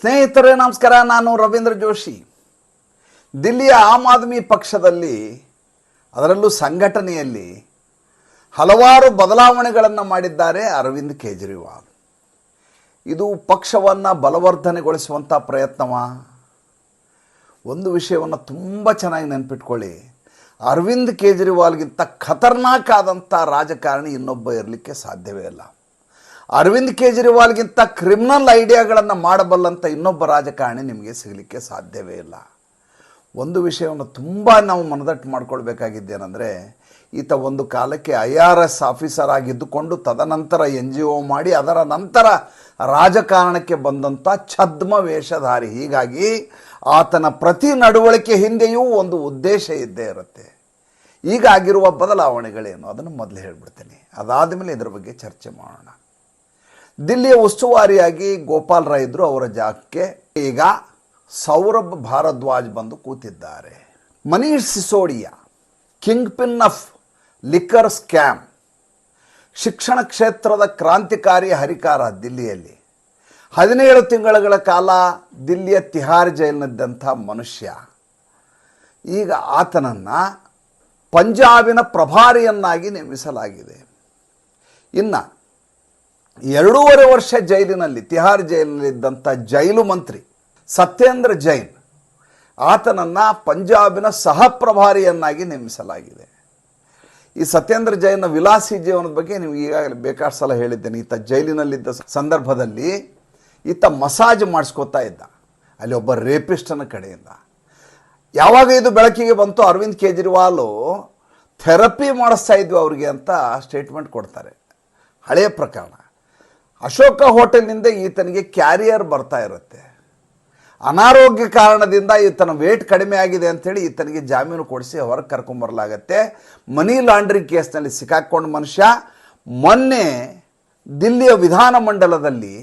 ಸ್ನೇಹಿತರೇ, ನಮಸ್ಕಾರ. ನಾನು ರವೀಂದ್ರ ಜೋಶಿ. ದಿಲ್ಲಿಯ ಆಮ್ ಆದ್ಮಿ ಪಕ್ಷದಲ್ಲಿ, ಅದರಲ್ಲೂ ಸಂಘಟನೆಯಲ್ಲಿ ಹಲವಾರು ಬದಲಾವಣೆಗಳನ್ನು ಮಾಡಿದ್ದಾರೆ ಅರವಿಂದ್ ಕೇಜ್ರಿವಾಲ್. ಇದು ಪಕ್ಷವನ್ನು ಬಲವರ್ಧನೆಗೊಳಿಸುವಂಥ ಪ್ರಯತ್ನವ? ಒಂದು ವಿಷಯವನ್ನು ತುಂಬ ಚೆನ್ನಾಗಿ ನೆನಪಿಟ್ಕೊಳ್ಳಿ. ಅರವಿಂದ್ ಕೇಜ್ರಿವಾಲ್ಗಿಂತ ಖತರ್ನಾಕ್ ಆದಂಥ ರಾಜಕಾರಣಿ ಇನ್ನೊಬ್ಬ ಇರಲಿಕ್ಕೆ ಸಾಧ್ಯವೇ ಇಲ್ಲ. ಅರವಿಂದ್ ಕೇಜ್ರಿವಾಲ್ಗಿಂತ ಕ್ರಿಮಿನಲ್ ಐಡಿಯಾಗಳನ್ನು ಮಾಡಬಲ್ಲಂಥ ಇನ್ನೊಬ್ಬ ರಾಜಕಾರಣಿ ನಿಮಗೆ ಸಿಗಲಿಕ್ಕೆ ಸಾಧ್ಯವೇ ಇಲ್ಲ. ಒಂದು ವಿಷಯವನ್ನು ತುಂಬ ನಾವು ಮನದಟ್ಟು ಮಾಡ್ಕೊಳ್ಬೇಕಾಗಿದ್ದೇನೆಂದರೆ, ಈತ ಒಂದು ಕಾಲಕ್ಕೆ ಐ ಆರ್ ಎಸ್ ಆಫೀಸರ್ ಆಗಿದ್ದುಕೊಂಡು ತದನಂತರ ಎನ್ ಜಿ ಒ ಮಾಡಿ ಅದರ ನಂತರ ರಾಜಕಾರಣಕ್ಕೆ ಬಂದಂಥ ಛದ್ಮ ವೇಷಧಾರಿ. ಹೀಗಾಗಿ ಆತನ ಪ್ರತಿ ನಡವಳಿಕೆ ಹಿಂದೆಯೂ ಒಂದು ಉದ್ದೇಶ ಇದ್ದೇ ಇರುತ್ತೆ. ಈಗ ಆಗಿರುವ ಬದಲಾವಣೆಗಳೇನು? ಅದನ್ನು ಮೊದಲು ಹೇಳ್ಬಿಡ್ತೀನಿ. ಅದಾದ ಮೇಲೆ ಇದರ ಬಗ್ಗೆ ಚರ್ಚೆ ಮಾಡೋಣ. ದಿಲ್ಲಿಯ ಉಸ್ತುವಾರಿಯಾಗಿ ಗೋಪಾಲ್ ರಾಯ್ ಇದ್ರು ಅವರ ಜಾಗಕ್ಕೆ. ಈಗ ಸೌರಭ್ ಭಾರದ್ವಾಜ್ ಬಂದು ಕೂತಿದ್ದಾರೆ. Manish Sisodia king pin of liquor scam, ಶಿಕ್ಷಣ ಕ್ಷೇತ್ರದ ಕ್ರಾಂತಿಕಾರಿ ಹರಿಕಾರ ದಿಲ್ಲಿಯಲ್ಲಿ. ಹದಿನೇಳು ತಿಂಗಳ ಕಾಲ ದಿಲ್ಲಿಯ ತಿಹಾರ್ ಜೈಲಿನದ್ದಂಥ ಮನುಷ್ಯ. ಈಗ ಆತನನ್ನು ಪಂಜಾಬಿನ ಪ್ರಭಾರಿಯನ್ನಾಗಿ ನೇಮಿಸಲಾಗಿದೆ. ಇನ್ನು ಎರಡೂವರೆ ವರ್ಷ ಜೈಲಿನಲ್ಲಿ, ತಿಹಾರ್ ಜೈಲಿನಲ್ಲಿದ್ದಂಥ ಜೈಲು ಮಂತ್ರಿ ಸತ್ಯೇಂದ್ರ ಜೈನ್ ಆತನನ್ನು ಪಂಜಾಬಿನ ಸಹ ಪ್ರಭಾರಿಯನ್ನಾಗಿ ನೇಮಿಸಲಾಗಿದೆ. ಈ ಸತ್ಯೇಂದ್ರ ಜೈನ್ನ ವಿಲಾಸಿ ಜೀವನದ ಬಗ್ಗೆ ನೀವು ಈಗಾಗಲೇ ಬೇಕಾಷ್ಟು ಸಲ ಹೇಳಿದ್ದೇನೆ. ಈತ ಜೈಲಿನಲ್ಲಿದ್ದ ಸಂದರ್ಭದಲ್ಲಿ ಈತ ಮಸಾಜ್ ಮಾಡಿಸ್ಕೋತಾ ಇದ್ದ. ಅಲ್ಲಿ ಒಬ್ಬ ರೇಪಿಸ್ಟನ ಕಡೆಯಿಂದ. ಯಾವಾಗ ಇದು ಬೆಳಕಿಗೆ ಬಂತು ಅರವಿಂದ್ ಕೇಜ್ರಿವಾಲು ಥೆರಪಿ ಮಾಡಿಸ್ತಾ ಇದ್ವಿ ಅವ್ರಿಗೆ ಅಂತ ಸ್ಟೇಟ್ಮೆಂಟ್ ಕೊಡ್ತಾರೆ. ಹಳೆಯ ಪ್ರಕರಣ. ಅಶೋಕ ಹೋಟೆಲ್ನಿಂದ ಈತನಿಗೆ ಕ್ಯಾರಿಯರ್ ಬರ್ತಾ ಇರುತ್ತೆ. ಅನಾರೋಗ್ಯ ಕಾರಣದಿಂದ ಈತನ ವೇಟ್ ಕಡಿಮೆ ಆಗಿದೆ ಅಂಥೇಳಿ ಈತನಿಗೆ ಜಾಮೀನು ಕೊಡಿಸಿ ಹೊರಗೆ ಕರ್ಕೊಂಬರಲಾಗತ್ತೆ ಮನಿ ಲಾಂಡ್ರಿಂಗ್ ಕೇಸ್ನಲ್ಲಿ ಸಿಕ್ಕಾಕ್ಕೊಂಡು ಮನುಷ್ಯ. ಮೊನ್ನೆ ದಿಲ್ಲಿಯ ವಿಧಾನಮಂಡಲದಲ್ಲಿ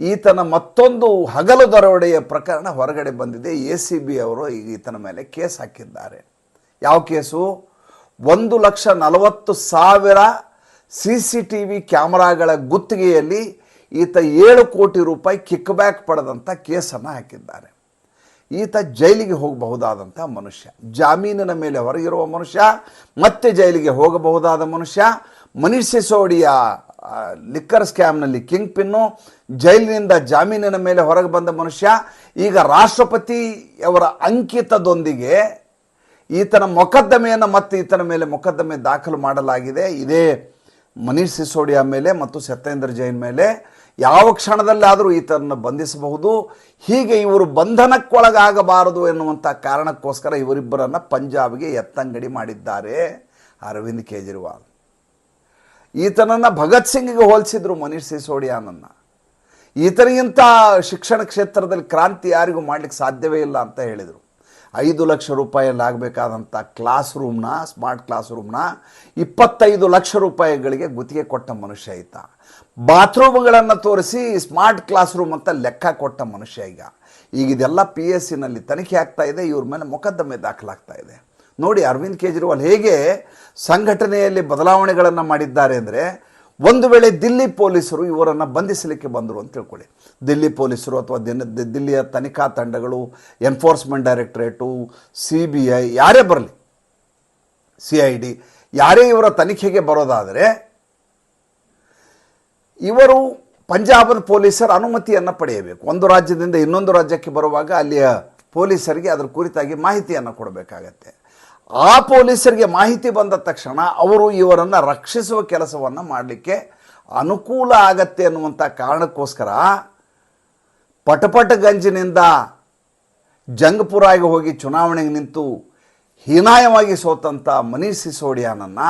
ಈತನ ಮತ್ತೊಂದು ಹಗಲು ದರೋಡೆಯ ಪ್ರಕರಣ ಹೊರಗಡೆ ಬಂದಿದೆ. ಎ ಸಿ ಬಿ ಅವರು ಈಗ ಈತನ ಮೇಲೆ ಕೇಸ್ ಹಾಕಿದ್ದಾರೆ. ಯಾವ ಕೇಸು? ಒಂದು ಲಕ್ಷ ನಲವತ್ತು ಸಾವಿರ ಸಿ ಸಿ ಟಿ ವಿ ಕ್ಯಾಮರಾಗಳ ಗುತ್ತಿಗೆಯಲ್ಲಿ ಈತ ಏಳು ಕೋಟಿ ರೂಪಾಯಿ ಕಿಕ್ ಬ್ಯಾಕ್ ಪಡೆದಂಥ ಕೇಸನ್ನು ಹಾಕಿದ್ದಾರೆ. ಈತ ಜೈಲಿಗೆ ಹೋಗಬಹುದಾದಂಥ ಮನುಷ್ಯ. ಜಾಮೀನಿನ ಮೇಲೆ ಹೊರಗಿರುವ ಮನುಷ್ಯ, ಮತ್ತೆ ಜೈಲಿಗೆ ಹೋಗಬಹುದಾದ ಮನುಷ್ಯ ಮನೀಷ್ ಸಿಸೋಡಿಯ ಲಿಕ್ಕರ್ ಸ್ಕ್ಯಾಮ್ನಲ್ಲಿ ಕಿಂಗ್ ಪಿನ್ನು, ಜೈಲಿನಿಂದ ಜಾಮೀನಿನ ಮೇಲೆ ಹೊರಗೆ ಬಂದ ಮನುಷ್ಯ, ಈಗ ರಾಷ್ಟ್ರಪತಿಯವರ ಅಂಕಿತದೊಂದಿಗೆ ಈತನ ಮೊಕದ್ದಮೆಯನ್ನು ಮತ್ತೆ ಈತನ ಮೇಲೆ ಮೊಕದ್ದಮೆ ದಾಖಲು ಮಾಡಲಾಗಿದೆ. ಇದೇ ಮನೀಶ್ ಸಿಸೋಡಿಯಾ ಮೇಲೆ ಮತ್ತು ಸತ್ಯೇಂದ್ರ ಜೈನ್ ಮೇಲೆ ಯಾವ ಕ್ಷಣದಲ್ಲಾದರೂ ಈತನನ್ನು ಬಂಧಿಸಬಹುದು. ಹೀಗೆ ಇವರು ಬಂಧನಕ್ಕೊಳಗಾಗಬಾರದು ಎನ್ನುವಂಥ ಕಾರಣಕ್ಕೋಸ್ಕರ ಇವರಿಬ್ಬರನ್ನು ಪಂಜಾಬ್ಗೆ ಎತ್ತಂಗಡಿ ಮಾಡಿದ್ದಾರೆ ಅರವಿಂದ್ ಕೇಜ್ರಿವಾಲ್. ಈತನನ್ನು ಭಗತ್ ಸಿಂಗ್ಗೆ ಹೋಲಿಸಿದ್ರು ಮನೀಶ್ ಸಿಸೋಡಿಯಾನನ್ನು. ಈತನಿಗಿಂತ ಶಿಕ್ಷಣ ಕ್ಷೇತ್ರದಲ್ಲಿ ಕ್ರಾಂತಿ ಯಾರಿಗೂ ಮಾಡಲಿಕ್ಕೆ ಸಾಧ್ಯವೇ ಇಲ್ಲ ಅಂತ ಹೇಳಿದರು. ಐದು ಲಕ್ಷ ರೂಪಾಯಲ್ಲಿ ಆಗಬೇಕಾದಂಥ ಕ್ಲಾಸ್ ರೂಮ್ನ ಸ್ಮಾರ್ಟ್ ಕ್ಲಾಸ್ ರೂಮ್ನ ಇಪ್ಪತ್ತೈದು ಲಕ್ಷ ರೂಪಾಯಿಗಳಿಗೆ ಗುತ್ತಿಗೆ ಕೊಟ್ಟ ಮನುಷ್ಯ ಈತ. ಬಾತ್ರೂಮ್ಗಳನ್ನು ತೋರಿಸಿ ಸ್ಮಾರ್ಟ್ ಕ್ಲಾಸ್ ರೂಮ್ ಅಂತ ಲೆಕ್ಕ ಕೊಟ್ಟ ಮನುಷ್ಯ ಈಗ. ಈಗ ಇದೆಲ್ಲ ಪಿ ಎಸ್ ಸಿನಲ್ಲಿ ತನಿಖೆ ಆಗ್ತಾ ಇದೆ, ಇವ್ರ ಮೇಲೆ ಮೊಕದ್ದಮೆ ದಾಖಲಾಗ್ತಾ ಇದೆ. ನೋಡಿ, ಅರವಿಂದ್ ಕೇಜ್ರಿವಾಲ್ ಹೇಗೆ ಸಂಘಟನೆಯಲ್ಲಿ ಬದಲಾವಣೆಗಳನ್ನು ಮಾಡಿದ್ದಾರೆ ಅಂದರೆ ಒಂದು ವೇಳೆ ದಿಲ್ಲಿ ಪೊಲೀಸರು ಇವರನ್ನು ಬಂಧಿಸಲಿಕ್ಕೆ ಬಂದರು ಅಂತ ತಿಳ್ಕೊಳ್ಳಿ. ದಿಲ್ಲಿ ಪೊಲೀಸರು ಅಥವಾ ದಿನ ದಿಲ್ಲಿಯ ತನಿಖಾ ತಂಡಗಳು, enforcement directorate, C B I, ಯಾರೇ ಬರಲಿ, ಸಿ ಐ ಡಿ, ಯಾರೇ ಇವರ ತನಿಖೆಗೆ ಬರೋದಾದರೆ ಇವರು ಪಂಜಾಬದ ಪೊಲೀಸರ ಅನುಮತಿಯನ್ನು ಪಡೆಯಬೇಕು. ಒಂದು ರಾಜ್ಯದಿಂದ ಇನ್ನೊಂದು ರಾಜ್ಯಕ್ಕೆ ಬರುವಾಗ ಅಲ್ಲಿಯ ಪೊಲೀಸರಿಗೆ ಅದರ ಕುರಿತಾಗಿ ಮಾಹಿತಿಯನ್ನು ಕೊಡಬೇಕಾಗತ್ತೆ. ಆ ಪೊಲೀಸರಿಗೆ ಮಾಹಿತಿ ಬಂದ ತಕ್ಷಣ ಅವರು ಇವರನ್ನು ರಕ್ಷಿಸುವ ಕೆಲಸವನ್ನು ಮಾಡಲಿಕ್ಕೆ ಅನುಕೂಲ ಆಗತ್ತೆ ಅನ್ನುವಂಥ ಕಾರಣಕ್ಕೋಸ್ಕರ ಪಟಪಟಗಂಜಿನಿಂದ ಜಂಗಪುರಾಗೆ ಹೋಗಿ ಚುನಾವಣೆಗೆ ನಿಂತು ಹೀನಾಯವಾಗಿ ಸೋತಂಥ ಮನೀಶ್ ಸಿಸೋಡಿಯಾನನ್ನು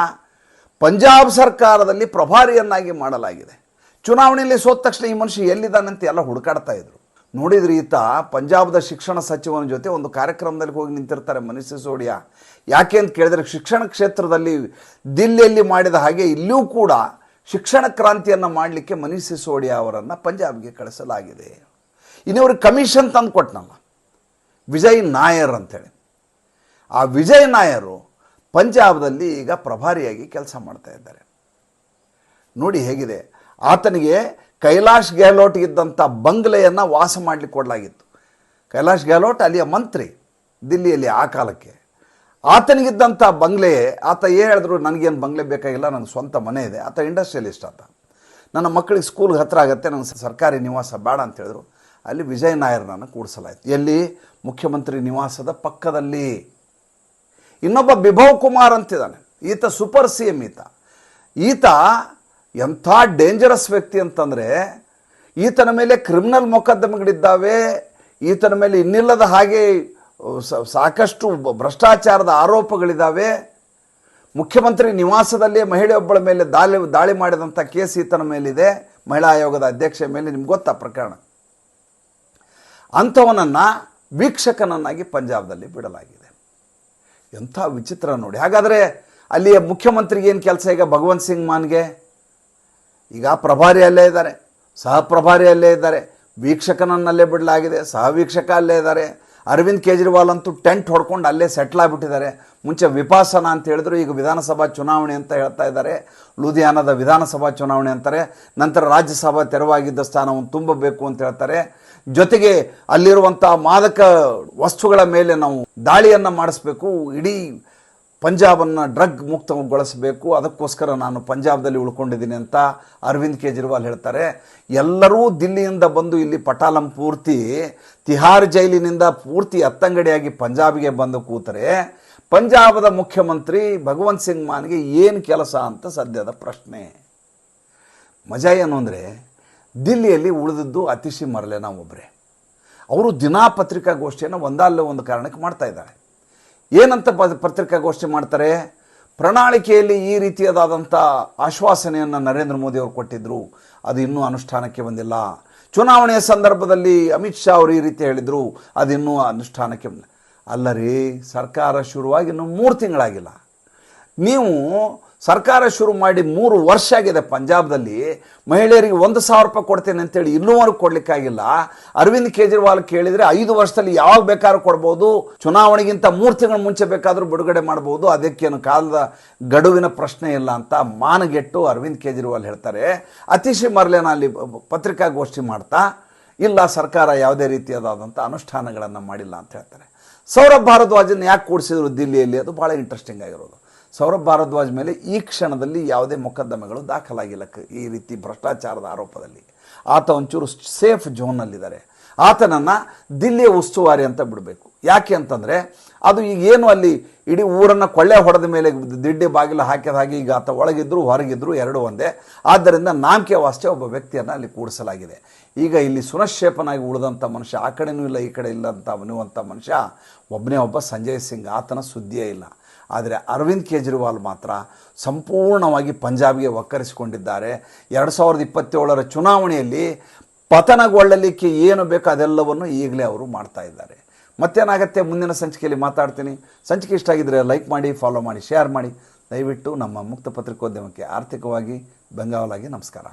ಪಂಜಾಬ್ ಸರ್ಕಾರದಲ್ಲಿ ಪ್ರಭಾರಿಯನ್ನಾಗಿ ಮಾಡಲಾಗಿದೆ. ಚುನಾವಣೆಯಲ್ಲಿ ಸೋತ ತಕ್ಷಣ ಈ ಮನುಷ್ಯ ಎಲ್ಲಿದ್ದಾನಂತ ಎಲ್ಲ ಹುಡುಕಾಡ್ತಾ ಇದ್ರು. ನೋಡಿದ್ರಿ ಈತ ಪಂಜಾಬ್ದ ಶಿಕ್ಷಣ ಸಚಿವನ ಜೊತೆ ಒಂದು ಕಾರ್ಯಕ್ರಮದಲ್ಲಿ ಹೋಗಿ ನಿಂತಿರ್ತಾರೆ ಮನೀಷ್ ಸಿಸೋಡಿಯಾ ಯಾಕೆ ಅಂತ ಕೇಳಿದ್ರೆ ಶಿಕ್ಷಣ ಕ್ಷೇತ್ರದಲ್ಲಿ ದಿಲ್ಲಿಯಲ್ಲಿ ಮಾಡಿದ ಹಾಗೆ ಇಲ್ಲಿಯೂ ಕೂಡ ಶಿಕ್ಷಣ ಕ್ರಾಂತಿಯನ್ನು ಮಾಡಲಿಕ್ಕೆ ಮನೀಷ್ ಸಿಸೋಡಿಯಾ ಅವರನ್ನು ಪಂಜಾಬ್ಗೆ ಕಳಿಸಲಾಗಿದೆ. ಇನ್ನಿವ್ರಿಗೆ ಕಮಿಷನ್ ತಂದು ಕೊಟ್ಟನಲ್ಲ ವಿಜಯ್ ನಾಯರ್ ಅಂತೇಳಿ. ಆ ವಿಜಯ್ ನಾಯರು ಪಂಜಾಬ್ದಲ್ಲಿ ಈಗ ಪ್ರಭಾರಿಯಾಗಿ ಕೆಲಸ ಮಾಡ್ತಾ ಇದ್ದಾರೆ. ನೋಡಿ ಹೇಗಿದೆ, ಆತನಿಗೆ ಕೈಲಾಶ್ ಗೆಹ್ಲೋಟ್ ಇದ್ದಂಥ ಬಂಗ್ಲೆಯನ್ನು ವಾಸ ಮಾಡಲಿಕ್ಕೆ ಕೊಡಲಾಗಿತ್ತು. ಕೈಲಾಶ್ ಗೆಹ್ಲೋಟ್ ಅಲ್ಲಿಯ ಮಂತ್ರಿ ದಿಲ್ಲಿಯಲ್ಲಿ ಆ ಕಾಲಕ್ಕೆ. ಆತನಿಗಿದ್ದಂಥ ಬಂಗ್ಲೆ, ಆತ ಏನು ಹೇಳಿದ್ರು, ನನಗೇನು ಬಂಗ್ಲೆ ಬೇಕಾಗಿಲ್ಲ, ನನ್ನ ಸ್ವಂತ ಮನೆ ಇದೆ. ಆತ ಇಂಡಸ್ಟ್ರಿಯಲಿಸ್ಟ್ ಆತ. ನನ್ನ ಮಕ್ಕಳಿಗೆ ಸ್ಕೂಲ್ಗೆ ಹತ್ರ ಆಗುತ್ತೆ, ನನ್ನ ಸರ್ಕಾರಿ ನಿವಾಸ ಬೇಡ ಅಂತ ಹೇಳಿದ್ರು. ಅಲ್ಲಿ ವಿಜಯ್ ನಾಯರ್ನನ್ನು ಕೂಡಿಸಲಾಯಿತು. ಎಲ್ಲಿ? ಮುಖ್ಯಮಂತ್ರಿ ನಿವಾಸದ ಪಕ್ಕದಲ್ಲಿ. ಇನ್ನೊಬ್ಬ ಬಿಭವ್ ಕುಮಾರ್ ಅಂತಿದ್ದಾನೆ. ಈತ ಸೂಪರ್ ಸಿ ಎಂ ಈತ. ಈತ ಎಂಥ ಡೇಂಜರಸ್ ವ್ಯಕ್ತಿ ಅಂತಂದರೆ, ಈತನ ಮೇಲೆ ಕ್ರಿಮಿನಲ್ ಮೊಕದ್ದಮೆಗಳಿದ್ದಾವೆ, ಈತನ ಮೇಲೆ ಇನ್ನಿಲ್ಲದ ಹಾಗೆ ಸಾಕಷ್ಟು ಭ್ರಷ್ಟಾಚಾರದ ಆರೋಪಗಳಿದ್ದಾವೆ. ಮುಖ್ಯಮಂತ್ರಿ ನಿವಾಸದಲ್ಲೇ ಮಹಿಳೆಯೊಬ್ಬಳ ಮೇಲೆ ದಾಳಿ ದಾಳಿ ಮಾಡಿದಂಥ ಕೇಸ್ ಈತನ ಮೇಲಿದೆ. ಮಹಿಳಾ ಆಯೋಗದ ಅಧ್ಯಕ್ಷೆ ಮೇಲೆ, ನಿಮ್ಗೆ ಗೊತ್ತಾ ಪ್ರಕರಣ? ಅಂಥವನನ್ನು ವೀಕ್ಷಕನನ್ನಾಗಿ ಪಂಜಾಬ್ದಲ್ಲಿ ಬಿಡಲಾಗಿದೆ. ಎಂಥ ವಿಚಿತ್ರ ನೋಡಿ. ಹಾಗಾದರೆ ಅಲ್ಲಿಯ ಮುಖ್ಯಮಂತ್ರಿಗೆ ಏನು ಕೆಲಸ ಈಗ ಭಗವಂತ್ ಸಿಂಗ್ ಮಾನ್ಗೆ? ಈಗ ಪ್ರಭಾರಿ ಅಲ್ಲೇ ಇದ್ದಾರೆ. ಸಹ ಪ್ರಭಾರಿ ಅಲ್ಲೇ ಇದ್ದಾರೆ. ವೀಕ್ಷಕನನ್ನಲ್ಲೇ ಬಿಡಲಾಗಿದೆ. ಸಹ ವೀಕ್ಷಕ ಅಲ್ಲೇ ಇದ್ದಾರೆ. ಅರವಿಂದ್ ಕೇಜ್ರಿವಾಲ್ ಅಂತೂ ಟೆಂಟ್ ಹೊಡ್ಕೊಂಡು ಅಲ್ಲೇ ಸೆಟ್ಲ್ ಆಗಿಬಿಟ್ಟಿದ್ದಾರೆ. ಮುಂಚೆ ವಿಪಾಸನ ಅಂತ ಹೇಳಿದ್ರು, ಈಗ ವಿಧಾನಸಭಾ ಚುನಾವಣೆ ಅಂತ ಹೇಳ್ತಾ ಇದ್ದಾರೆ. ಲೂಧಿಯಾನದ ವಿಧಾನಸಭಾ ಚುನಾವಣೆ ಅಂತಾರೆ. ನಂತರ ರಾಜ್ಯಸಭಾ ತೆರವಾಗಿದ್ದ ಸ್ಥಾನವನ್ನು ತುಂಬಬೇಕು ಅಂತ ಹೇಳ್ತಾರೆ. ಜೊತೆಗೆ ಅಲ್ಲಿರುವಂಥ ಮಾದಕ ವಸ್ತುಗಳ ಮೇಲೆ ನಾವು ದಾಳಿಯನ್ನು ಮಾಡಿಸ್ಬೇಕು. ಇಡೀ ಪಂಜಾಬನ್ನು ಡ್ರಗ್ ಮುಕ್ತಗೊಳಿಸಬೇಕು, ಅದಕ್ಕೋಸ್ಕರ ನಾನು ಪಂಜಾಬ್ದಲ್ಲಿ ಉಳ್ಕೊಂಡಿದ್ದೀನಿ ಅಂತ ಅರವಿಂದ್ ಕೇಜ್ರಿವಾಲ್ ಹೇಳ್ತಾರೆ. ಎಲ್ಲರೂ ದಿಲ್ಲಿಯಿಂದ ಬಂದು ಇಲ್ಲಿ ಪಟಾಲಂ ಪೂರ್ತಿ, ತಿಹಾರ್ ಜೈಲಿನಿಂದ ಪೂರ್ತಿ ಅತ್ತಂಗಡಿಯಾಗಿ ಪಂಜಾಬಿಗೆ ಬಂದು ಕೂತರೆ, ಪಂಜಾಬದ ಮುಖ್ಯಮಂತ್ರಿ ಭಗವಂತ್ ಸಿಂಗ್ ಮಾನ್ಗೆ ಏನು ಕೆಲಸ ಅಂತ ಸದ್ಯದ ಪ್ರಶ್ನೆ. ಮಜಾ ಏನು ಅಂದರೆ, ದಿಲ್ಲಿಯಲ್ಲಿ ಉಳಿದದ್ದು ಅತಿಶಿ ಮರಲೇನ ಒಬ್ಬರೇ ಅವರು ದಿನಾ ಪತ್ರಿಕಾಗೋಷ್ಠಿಯನ್ನು ಒಂದಲ್ಲ ಒಂದು ಕಾರಣಕ್ಕೆ ಮಾಡ್ತಾ ಇದ್ದಾರೆ. ಏನಂತ ಪತ್ರಿಕಾಗೋಷ್ಠಿ ಮಾಡ್ತಾರೆ? ಪ್ರಣಾಳಿಕೆಯಲ್ಲಿ ಈ ರೀತಿಯಾದಂಥ ಆಶ್ವಾಸನೆಯನ್ನು ನರೇಂದ್ರ ಮೋದಿ ಅವರು ಕೊಟ್ಟಿದ್ದರು ಅದು ಇನ್ನೂ ಅನುಷ್ಠಾನಕ್ಕೆ ಬಂದಿಲ್ಲ. ಚುನಾವಣೆಯ ಸಂದರ್ಭದಲ್ಲಿ ಅಮಿತ್ ಶಾ ಅವರು ಈ ರೀತಿ ಹೇಳಿದರು. ಅದು ಇನ್ನೂ ಅನುಷ್ಠಾನಕ್ಕೆ ಬಂದಿಲ್ಲ. ಅಲ್ಲ ರೀ, ಸರ್ಕಾರ ಶುರುವಾಗಿ ಇನ್ನೂ ಮೂರು ತಿಂಗಳಾಗಿಲ್ಲ. ನೀವು ಸರ್ಕಾರ ಶುರು ಮಾಡಿ ಮೂರು ವರ್ಷ ಆಗಿದೆ ಪಂಜಾಬ್ದಲ್ಲಿ. ಮಹಿಳೆಯರಿಗೆ ಒಂದು ಸಾವಿರ ರೂಪಾಯಿ ಕೊಡ್ತೇನೆ ಅಂತೇಳಿ ಇಲ್ಲೂವರೆಗೂ ಕೊಡ್ಲಿಕ್ಕಾಗಿಲ್ಲ. ಅರವಿಂದ್ ಕೇಜ್ರಿವಾಲ್ ಕೇಳಿದರೆ ಐದು ವರ್ಷದಲ್ಲಿ ಯಾವಾಗ ಬೇಕಾದ್ರೂ ಕೊಡ್ಬೋದು. ಚುನಾವಣೆಗಿಂತ ಮೂರು ತಿಂಗಳ ಮುಂಚೆ ಬೇಕಾದರೂ ಬಿಡುಗಡೆ ಮಾಡ್ಬೋದು. ಅದಕ್ಕೇನು ಕಾಲದ ಗಡುವಿನ ಪ್ರಶ್ನೆ ಇಲ್ಲ ಅಂತ ಮಾನಗೆಟ್ಟು ಅರವಿಂದ್ ಕೇಜ್ರಿವಾಲ್ ಹೇಳ್ತಾರೆ. ಅತಿಶಿ ಮರ್ಲೇನ ಅಲ್ಲಿ ಪತ್ರಿಕಾಗೋಷ್ಠಿ ಮಾಡ್ತಾ, ಇಲ್ಲ ಸರ್ಕಾರ ಯಾವುದೇ ರೀತಿಯಾದಂಥ ಅನುಷ್ಠಾನಗಳನ್ನು ಮಾಡಿಲ್ಲ ಅಂತ ಹೇಳ್ತಾರೆ. ಸೌರಭ್ ಭಾರದ್ವಾಜನ ಯಾಕೆ ಕೂಡಿಸಿದ್ರು ದಿಲ್ಲಿಯಲ್ಲಿ? ಅದು ಭಾಳ ಇಂಟ್ರೆಸ್ಟಿಂಗ್ ಆಗಿರೋದು. ಸೌರಭ್ ಭಾರದ್ವಾಜ್ ಮೇಲೆ ಈ ಕ್ಷಣದಲ್ಲಿ ಯಾವುದೇ ಮೊಕದ್ದಮೆಗಳು ದಾಖಲಾಗಿಲ್ಲ ಈ ರೀತಿ ಭ್ರಷ್ಟಾಚಾರದ ಆರೋಪದಲ್ಲಿ. ಆತ ಒಂಚೂರು ಸೇಫ್ ಝೋನ್ನಲ್ಲಿದ್ದಾರೆ ಆತನನ್ನು ದಿಲ್ಲಿಯ ಉಸ್ತುವಾರಿ ಅಂತ ಬಿಡಬೇಕು. ಯಾಕೆ ಅಂತಂದರೆ ಅದು ಈಗ ಏನು ಅಲ್ಲಿ ಇಡೀ ಊರನ್ನು ಕೊಳ್ಳೆ ಹೊಡೆದ ಮೇಲೆ ದಿಡ್ಡಿ ಬಾಗಿಲು ಹಾಕಿದ ಹಾಗೆ ಈಗ ಆತ ಒಳಗಿದ್ರು ಹೊರಗಿದ್ರು ಎರಡು ಒಂದೇ. ಆದ್ದರಿಂದ ನಾಮಕೆ ವಾಸ್ತೆ ಒಬ್ಬ ವ್ಯಕ್ತಿಯನ್ನು ಅಲ್ಲಿ ಕೂಡಿಸಲಾಗಿದೆ. ಈಗ ಇಲ್ಲಿ ಸುನಶ್ಚೇಪನಾಗಿ ಉಳಿದಂಥ ಮನುಷ್ಯ, ಆ ಕಡೆನೂ ಇಲ್ಲ, ಈ ಕಡೆ ಇಲ್ಲ ಅಂತ ಅನ್ನುವಂಥ ಮನುಷ್ಯ, ಒಬ್ಬನೇ ಒಬ್ಬ ಸಂಜಯ್ ಸಿಂಗ್, ಆತನ ಸುದ್ದಿಯೇ ಇಲ್ಲ. ಆದರೆ ಅರವಿಂದ್ ಕೇಜ್ರಿವಾಲ್ ಮಾತ್ರ ಸಂಪೂರ್ಣವಾಗಿ ಪಂಜಾಬ್ಗೆ ಒಕ್ಕರಿಸಿಕೊಂಡಿದ್ದಾರೆ ಎರಡು ಸಾವಿರದ ಇಪ್ಪತ್ತೇಳರ ಚುನಾವಣೆಯಲ್ಲಿ ಪತನಗೊಳ್ಳಲಿಕ್ಕೆ ಏನು ಬೇಕೋ ಅದೆಲ್ಲವನ್ನು ಈಗಲೇ ಅವರು ಮಾಡ್ತಾ ಇದ್ದಾರೆ. ಮತ್ತೇನಾಗತ್ತೆ? ಮುಂದಿನ ಸಂಚಿಕೆಯಲ್ಲಿ ಮಾತಾಡ್ತೀನಿ. ಸಂಚಿಕೆ ಇಷ್ಟ ಆಗಿದ್ದರೆ ಲೈಕ್ ಮಾಡಿ, ಫಾಲೋ ಮಾಡಿ, ಶೇರ್ ಮಾಡಿ. ದಯವಿಟ್ಟು ನಮ್ಮ ಮುಕ್ತ ಪತ್ರಿಕೋದ್ಯಮಕ್ಕೆ ಆರ್ಥಿಕವಾಗಿ ಬೆಂಗಾವಲಾಗಿ ನಮಸ್ಕಾರ.